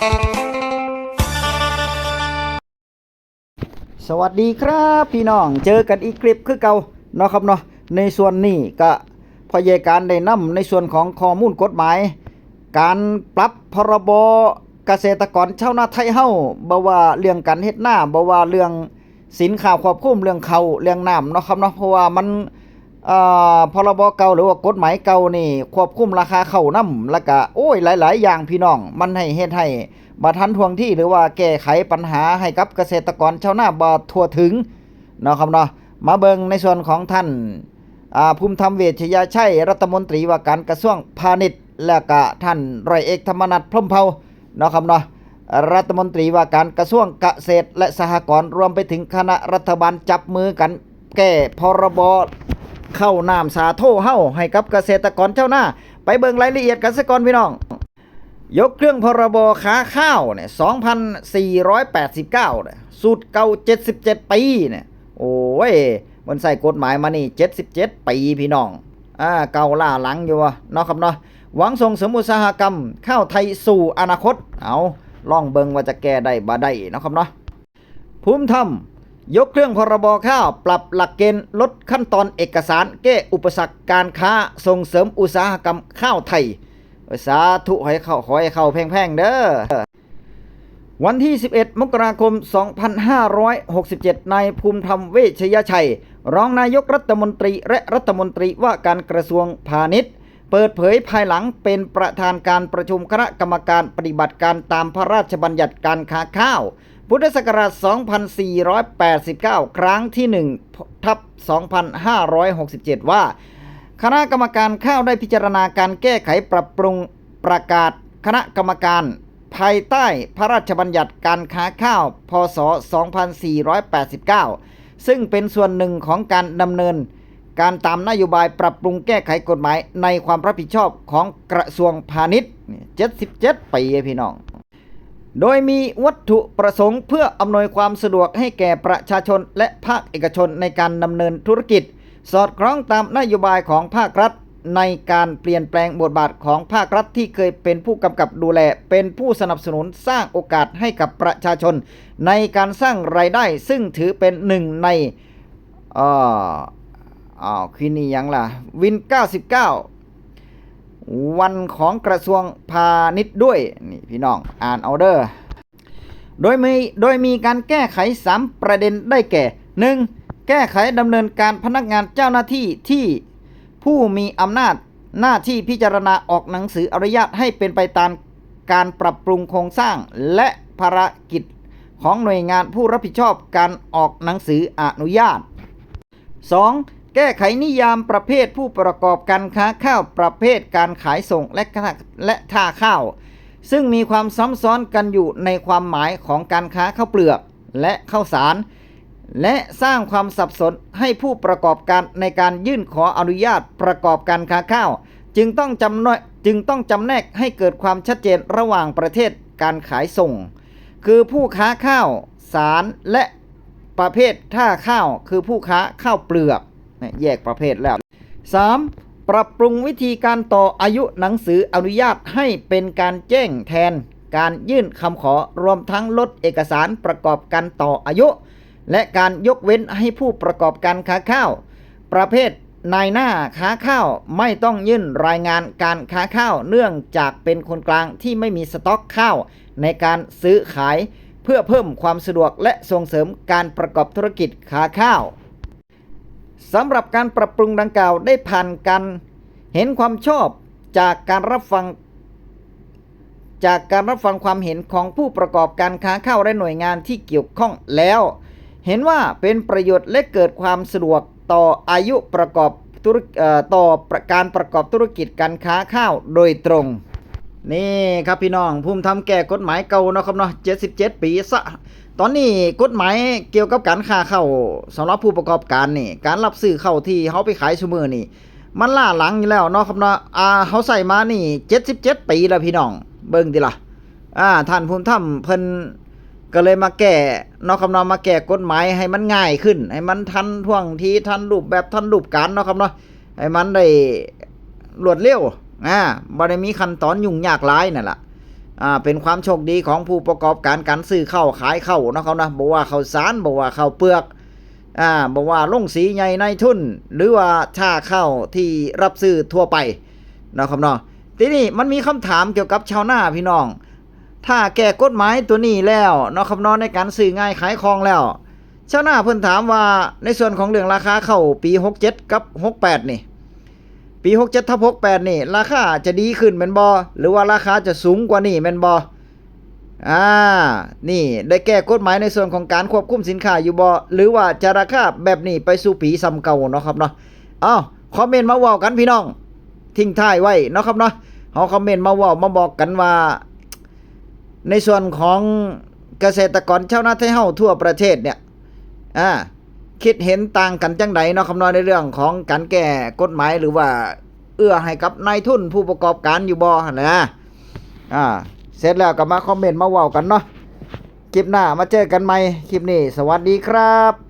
สวัสดีครับพี่น้องเจอกันอีกคลิปคือเก่าเนาะครับเนาะในส่วนนี้ก็พยายการได้นำในส่วนของข้อมูลกฎหมาย การปรับพรบเกษตรกรชาวนาไทยเฮาบ่ว่าเรื่องการเฮ็ดน้าบ่ว่าเรื่องสินข้าวควบคุมเรื่องเขาเรื่องน้ำเนาะครับเนาะเพราะว่ามัน พรบเก่าหรือว่ากฎหมายเก่านี่ ควบคุมราคาข้าวน้ำแล้วก็โอ้ยหลาย ๆ อย่างพี่น้อง มันให้เฮ็ดให้บ่ทันทวงที่หรือว่าแก้ไขปัญหาให้กับเกษตรกรชาวนาบ่ทั่วถึงเนาะครับเนาะมาเบิงในส่วนของท่านอ่าภูมิธรรมเวชยาชัยรัฐมนตรีว่าการกระทรวงพาณิชย์ และก็ท่านร้อยเอกธรรมนัฐพรหมเผ่าเนาะครับเนาะรัฐมนตรีว่าการกระทรวงเกษตรและสหกรณ์รวมไปถึงคณะรัฐบาลจับมือกันแก้พรบ เข้าน้ำสาโทเฮ้าให้กับเกษตรกรชาวนาไปเบิ่งรายละเอียดกันซะก่อนพี่น้อง ยกเครื่องพรบค้าข้าวเนี่ย2,489เนี่ยสูตรเก่า 77 ปีเนี่ยโอ้ยมันใส่กฎหมายมานี่ 77 ปีพี่น้องอ่าเก่าล่าหลังอยู่วะเนาะครับเนาะหวังส่งเสริมอุตสาหกรรม ข้าวไทยสู่อนาคต เอาล่องเบิงว่าจะแก้ได้บ่ได้เนาะครับเนาะภูมิธรรม ยกเครื่องพรบข้าว ปรับหลักเกณฑ์ลดขั้นตอนเอกสาร แก้อุปสรรคการค้าส่งเสริมอุตสาหกรรมข้าวไทย สาธุให้เข้าขอให้เข้าแพงๆเด้อวันที่ 11 มกราคม 2567 นายภูมิธรรมเวชยชัย รองนายกรัฐมนตรีและรัฐมนตรีว่าการกระทรวงพาณิชย์ เปิดเผยภายหลังเป็นประธานการประชุมคณะกรรมการปฏิบัติการตามพระราชบัญญัติการค้าข้าว พุทธศักราช 2489 ครั้งที่ 1 ทับ 2567 ว่า คณะกรรมการข้าวได้พิจารณาการแก้ไขปรับปรุงประกาศคณะกรรมการ ภายใต้พระราชบัญญัติการค้าข้าว พศ 2489 ซึ่งเป็นส่วนหนึ่งของการดำเนิน การตามนโยบายปรับปรุงแก้ไขกฎหมายในความรับผิดชอบของกระทรวงพาณิชย์ 77 ปีพี่น้อง โดยมีวัตถุประสงค์เพื่ออำนวยความสะดวกให้แก่ประชาชนและภาคเอกชนในการดำเนินธุรกิจ สอดคล้องตามนโยบายของภาครัฐ ในการเปลี่ยนแปลงบทบาทของภาครัฐที่เคยเป็นผู้กำกับดูแล เป็นผู้สนับสนุนสร้างโอกาสให้กับประชาชน ในการสร้างรายได้ซึ่งถือเป็นหนึ่งในอ่ออ้าวคือนี่ยังล่ะวิน 99 วันของกระทรวงพาณิชย์ด้วย นี่พี่น้องอ่านเอาเดอร์โดยมีโดยมีการแก้ไข 3 ประเด็นได้แก่ 1. แก้ไขดำเนินการพนักงานเจ้าหน้าที่ที่ผู้มีอำนาจหน้าที่พิจารณาออกหนังสืออนุญาตให้เป็นไปตามการปรับปรุงโครงสร้าง และภารกิจของหน่วยงานผู้รับผิดชอบการออกหนังสืออนุญาต 2. แก้ไขนิยามประเภทผู้ประกอบการค้าข้าวประเภทการขายส่งและและท่าข้าว ซึ่งมีความซ้ำซ้อนกันอยู่ในความหมายของการค้าข้าวเปลือกและข้าวสาร และสร้างความสับสนให้ผู้ประกอบการในการยื่นขออนุญาตประกอบการค้าข้าว จึงต้องจำแนกจึงต้องจำแนกให้เกิดความชัดเจนระหว่างประเทศการขายส่ง คือผู้ค้าข้าว สารและประเภทท่าข้าว คือผู้ค้าข้าวเปลือก แยกประเภทแล้ว 3. ปรับปรุงวิธีการต่ออายุหนังสืออนุญาตให้เป็นการแจ้งแทน การยื่นคำขอรวมทั้งลดเอกสารประกอบการต่ออายุ และการยกเว้นให้ผู้ประกอบการค้าข้าว ประเภทนายหน้าค้าข้าวไม่ต้องยื่นรายงานการค้าข้าวเนื่องจากเป็นคนกลางที่ไม่มีสต็อกข้าวในการซื้อขาย เพื่อเพิ่มความสะดวกและส่งเสริมการประกอบธุรกิจค้าข้าว สำหรับการปรับปรุงดังกล่าวได้ผ่านการเห็นความชอบจากการรับฟัง จากการรับฟังความเห็นของผู้ประกอบการค้าข้าวและหน่วยงานที่เกี่ยวข้องแล้ว เห็นว่าเป็นประโยชน์และเกิดความสะดวกต่ออายุประกอบต่อการประกอบธุรกิจการค้าข้าวโดยตรง นี่ครับพี่น้องภูมิธรรมแก้กฎหมายเก่าเนาะครับเนาะ77ปีซะตอนนี้กฎหมายเกี่ยวกับการค้าเข้าสำหรับผู้ประกอบการนี่ การรับซื้อเข้าที่เฮาไปขายซุมื้อนี่ มันล่าหลังอยู่แล้วเนาะครับเนาะอ่าเฮาใส่มานี่77ปีแล้วพี่น้อง เบิ่งดิล่ะอ่าท่านภูมิธรรมเพิ่นก็เลยมาแก้เนาะครับเนาะมาแก้กฎหมายให้มันง่ายขึ้น ให้มันทันท่วงทีทันรูปแบบทันรูปการเนาะครับเนาะให้มันได้รวดเร็ว อ่าบ่ได้มีขั้นตอนยุ่งยากหลายนั่นล่ะอ่าเป็นความโชคดีของผู้ประกอบการการซื้อเข้าขายเข้าเนาะครับนะบอกว่าข้าวสารบอกว่าข้าวเปลือกอ่าบอกว่าลงสีใหญ่ในทุน หรือว่าชาเข้าที่รับซื้อทั่วไปนะครับเนาะทีนี้มันมีคำถามเกี่ยวกับชาวนาพี่น้อง ถ้าแก้กฎหมายตัวนี้แล้วเนาะครับเนาะในการซื้อง่ายขายคล่องแล้วชาวนาเพิ่นถามว่าในส่วนของเรื่องราคาเข้าปี 67 กับ 68 นี่ ปี 67ทับ68 นี่ ราคาจะดีขึ้นแม่นบ่หรือว่าราคาจะสูงกว่านี่แม่นบ่อ่า นี่ได้แก้กฎหมายในส่วนของการควบคุมสินค้าอยู่บ่หรือว่าจะราคาแบบนี้ไปสู่ปีซ้ำเก่าเนาะครับเนาะเอ้าคอมเมนต์มาเว้ากันพี่น้อง ทิ้งท้ายไว้เนาะครับเนาะเฮาคอมเมนต์มาเว้ามาบอกกันว่า ในส่วนของเกษตรกรชาวนาไทยเฮาทั่วประเทศเนี่ยอ่า คิดเห็นต่างกันจังไดเนาะคำนวณในเรื่องของการแก้กฎหมายหรือว่า เอื้อให้กับนายทุนผู้ประกอบการอยู่บ่หั่นนะอ่าเสร็จแล้วก็มาคอมเมนต์มาเว้ากันเนาะคลิปหน้ามาเจอกันใหม่คลิปนี้ สวัสดีครับ